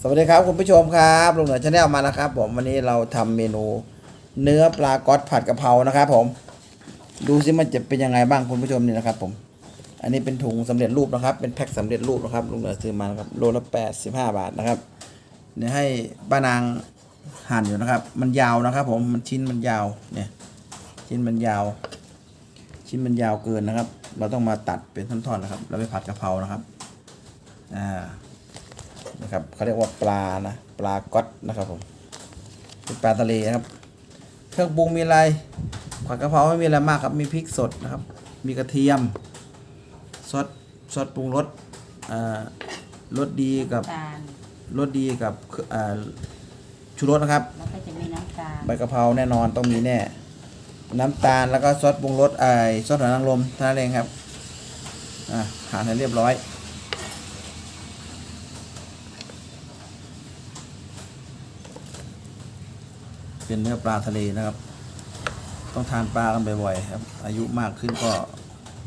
สวัสดีครับคุณผู้ชมครับลุงเหนือชาแนลมาแล้วครับ ผมวันนี้เราทำเมนู เนื้อปลากอตผัดกะเพรานะครับผม ดูซิมันจะเป็นยังไงบ้างคุณผู้ชมนี่นะครับ ผม อันนี้เป็นถุงสำเร็จรูปนะครับ เป็นแพ็คสำเร็จรูปนะครับลุงเหนือซื้อมาครับโลละแปดสิบห้าบาทนะครับเดี๋ยวให้ป้านางหั่นอยู่นะครับ มันยาวนะครับ ผมมันชิ้นมันยาวเนี่ย ชิ้นมันยาว ชิ้นมันยาวเกินนะครับ เราต้องมาตัดเป็นท่อนๆนะครับ แล้วไปผัดกะเพรานะครับอ่า นะครับเขาเรียกว่าปลานะปลาก๊อตนะครับผมเป็นปลาทะเลนะครับ เครื่องปรุงมีอะไรผัดกะเพราไม่มีอะไรมากครับมีพริกสดนะครับ มีกระเทียมซอสซอสปรุงรสอ่ารสดีกับตาลรสดีกับอ่าชูรสนะครับ แล้วก็จะมีน้ำตาลใบกะเพราแน่นอนต้องมีแน่ น้ำตาลแล้วก็ซอสปรุงรสไอ้ซอสหอยนางรมเท่านั้นเองครับอะหั่นให้เรียบร้อย เป็นเนื้อปลาทะเลนะครับ ต้องทานปลากันบ่อยๆครับ อายุมากขึ้นก็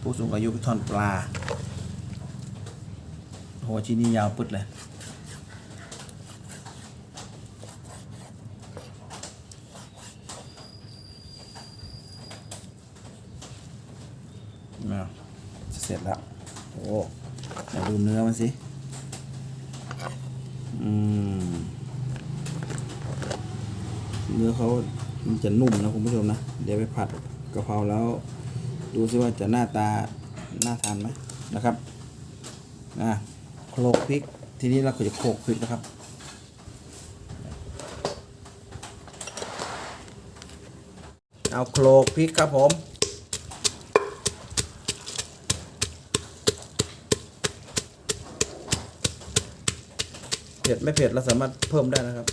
ผู้สูงอายุทานปลาโหชิ้นนี้ยาวปึ๊ดเลยอะเสร็จแล้ว โอ้ดูเนื้อมันสิ อืม เขามันจะนุ่มนะคุณผู้ชมนะ เดี๋ยวไปผัดกะเพราแล้ว ดูซิว่าจะหน้าตาน่าทานไหมนะครับอะโขลกพริก ทีนี้เราก็จะโขลกพริกนะครับเอาโขลกพริกครับผมเผ็ดไม่เผ็ดเราสามารถเพิ่มได้นะครับ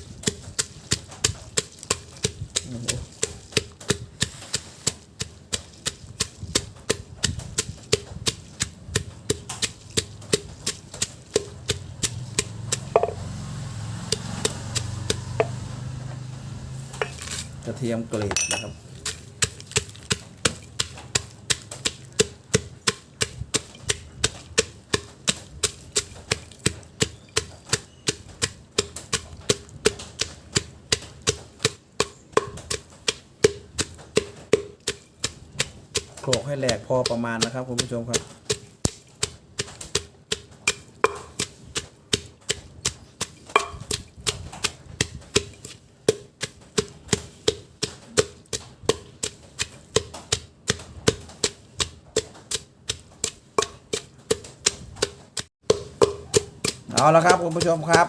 กระเทียมเกรดนะครับโขลกให้แหลกพอประมาณนะครับคุณผู้ชมครับ เอาละครับคุณผู้ชมครับ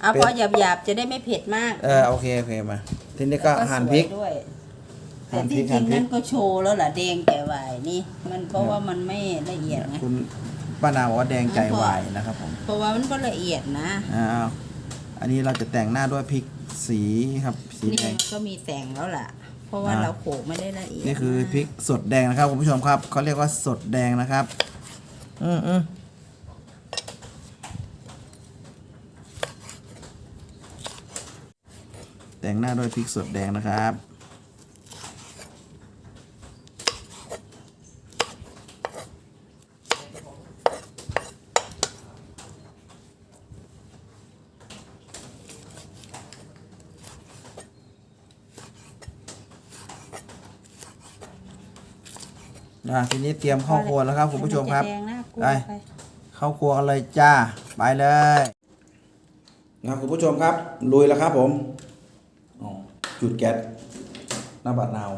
เอาเป็นพอหยาบๆจะได้ไม่เผ็ดมากเออโอเคโอเคมาทีนี้ก็แล้วหั่นพริกสวยด้วยหั่แต่นพริที่กจหั่รินงพริก นั่นก็โชว์แล้วล่ะแดงแก่วายนี่ มันเพราะว่ามันไม่ละเอียดไงคุณป้านาวบอกว่าแดงใจวายนะครับผมเพราะว่ามันก็ละเอียดนะอ้าวอันนี้เราจะแต่งหน้าด้วยพริกสีครับสีนี่แดง ก็มีแต่งแล้วล่ะ เพราะว่าอ่า เราโขลกไม่ได้ละเอียดนี่คือมากพริกสดแดงนะครับคุณผู้ชมครับเขาเรียกว่าสดแดงนะครับ อืมอืม แต่งหน้าด้วยพริกสดแดงนะครับอะทีนี้เตรียมเข้าครัวแล้วครับคุณผู้ชมครับนจะแดงน่ากลัวไปไป เข้าครัวกันเลยจ้า ไปเลย นะคุณผู้ชมครับลุยแล้วครับผมอ๋อ จุดแก๊สหน้าบัดนาว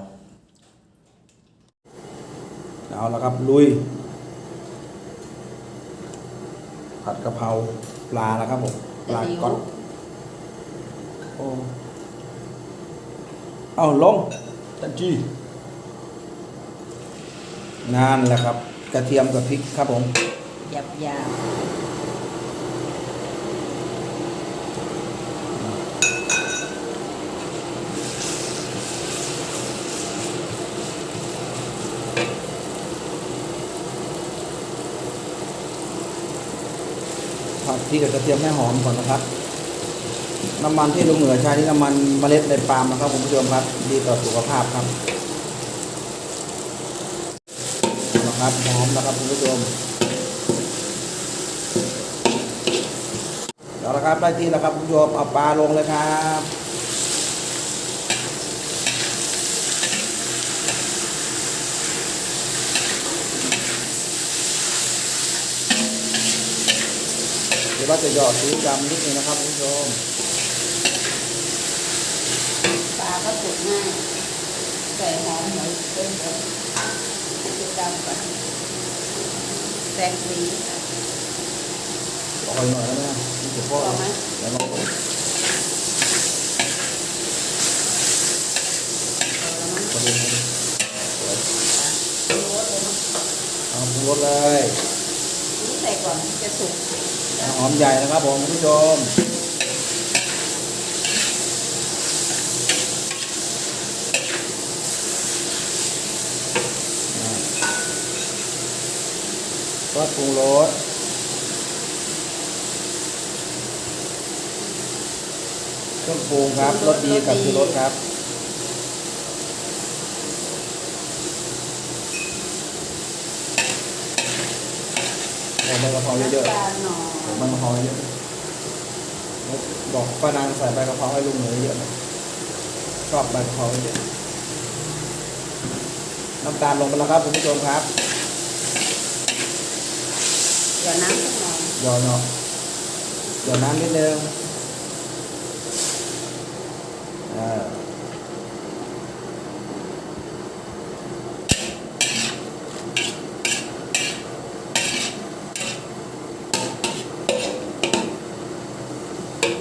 เอาแล้วครับ ลุย ผัดกะเพราปลาแล้วครับผมปลาก้อนโอ้เอาลงตันจีนานแหละครับ กระเทียมกับพริกครับผมหยาบ หยาบผัดพริกกับกระเทียมแม่หอมก่อนนะครับ น้ำมันที่ลุงเหนือใช้นี่น้ำมันเมล็ดในปาล์มนะครับคุณผู้ชมครับ ดีต่อสุขภาพครับนะครับหอมนะครับคุณผู้ชมเอาละครับได้ที่แล้วครับคุณผู้ชมเอาปลาลงเลยครับ เดี๋ยวว่าจะหยอดสีดำนิดนึงนะครับคุณผู้ชมปลาก็สุกง่ายใส่หอมหอยเพิ่มเติมจุดดำก่อนแซงฟรีอร่อยหน่อยแล้วนะนี่จะพ่อพอไหมเดี๋ยวลองดูพอแล้วมั้งพอดีเอาปรุงรสเลยนี่ใส่ก่อนจะสุก หอมใหญ่นะครับผมคุณผู้ชมก็ปรุงรสเครื่องปรุงครับรสดีกับคือรสครับ ใส่ใบกะเพราเยอะน้ำตาลหน่อๆใส่ใบกะเพราเยอะแล้วบอกป้านางใส่ใบกะเพราให้ลุงหน่อยเยอะหน่อยชอบใบกะเพราเยอะน้ำตาลลงไปแล้วครับคุณผู้ชมครับเดี๋ยวน้ำสักหน่อยหยอดเนาะหยอดน้ำนิดนึงอ่า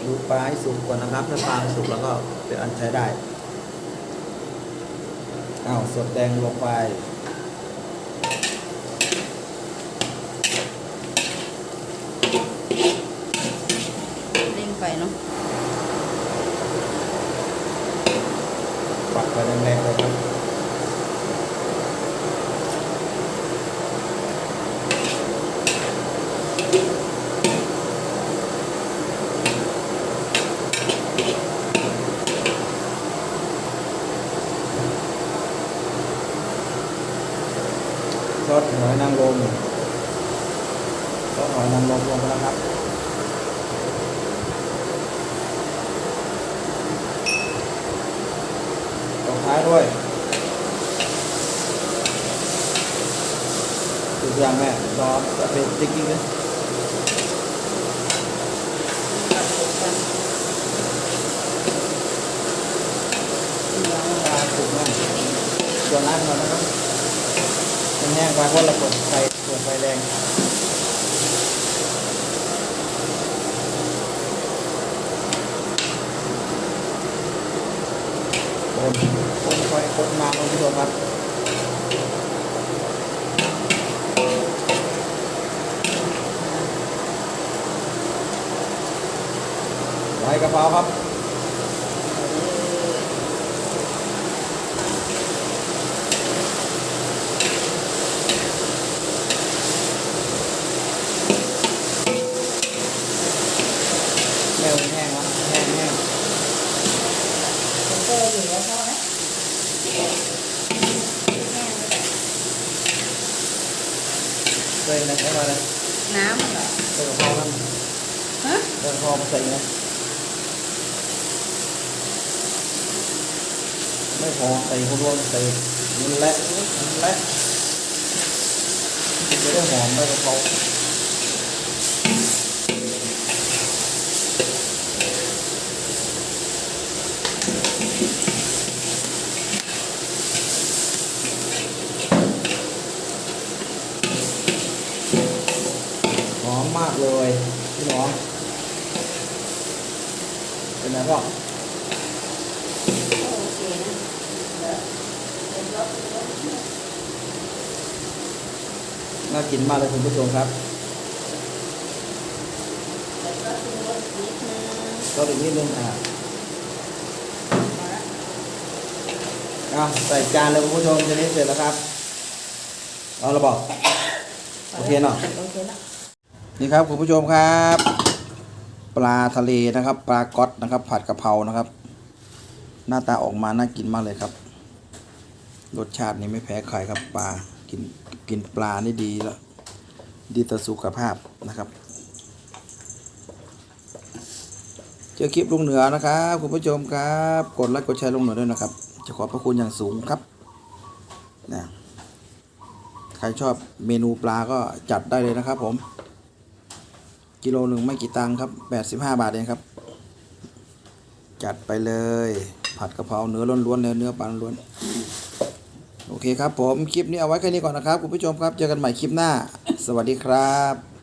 ดูปลาให้สุกก่อนนะครับถ้าปลาสุกแล้วก็เป็นอันใช้ได้อ้าวสดแดงลงไปเร่งไปเนาะปักไปแรงๆเลยครับ ซ อยนางรมซอสหอยนางรมลงไปแล้วครับตบท้ายด้วยถูกยังแม่รอจะเป็นจริงๆเลยกับสุกกันเหนียวนน้ำก่อนนะครับ มันแห้งไปเพราะเรากดไฟกดไฟแรงคนคนคอยคนมาคุณผู้ชมครับใบกระเพราครับ แม่วันแห้งครับแห้งแห้งเจออยู่แล้วพอไหมแห้งแล้วเลยนะใช้มาเลยน้ำเหรอใส่กะเพราครับฮะใส่กะเพรามาใส่นะไม่พอใส่คนรวมใส่มันและมันแหละจะได้หอมใบกะเพรา มากเลยพี่น้องเป็นไงพ่อนะเดี๋ยวเดี๋ยวรอบรอบน่ากินมากเลยคุณผู้ชมครับก็อีกนิดนึงอะอะใส่จานเลยคุณผู้ชมจะนี้เสร็จแล้วครับ เอาละบอก โอเคเนาะ นี่ครับคุณผู้ชมครับ ปลาทะเลนะครับ ปลาก๊อตนะครับ ผัดกะเพรานะครับ หน้าตาออกมาน่ากินมากเลยครับ รสชาตินี่ไม่แพ้ใครครับปลากินกินปลานี่ดีแล้วดีต่อสุขภาพนะครับ เจอคลิปลุงเหนือนะครับคุณผู้ชมครับ กดไลค์กดแชร์ลุงเหนือด้วยนะครับ จะขอบพระคุณอย่างสูงครับนะใครชอบเมนูปลาก็จัดได้เลยนะครับผม กิโลหนึ่งไม่กี่ตังค์ครับแปดสิบห้าบาทเองครับ จัดไปเลย ผัดกะเพราเนื้อล้วนๆเลยเนื้อปลาล้วนโอเคครับผม คลิปนี้เอาไว้แค่นี้ก่อนนะครับ คุณผู้ชมครับ เจอกันใหม่คลิปหน้า สวัสดีครับ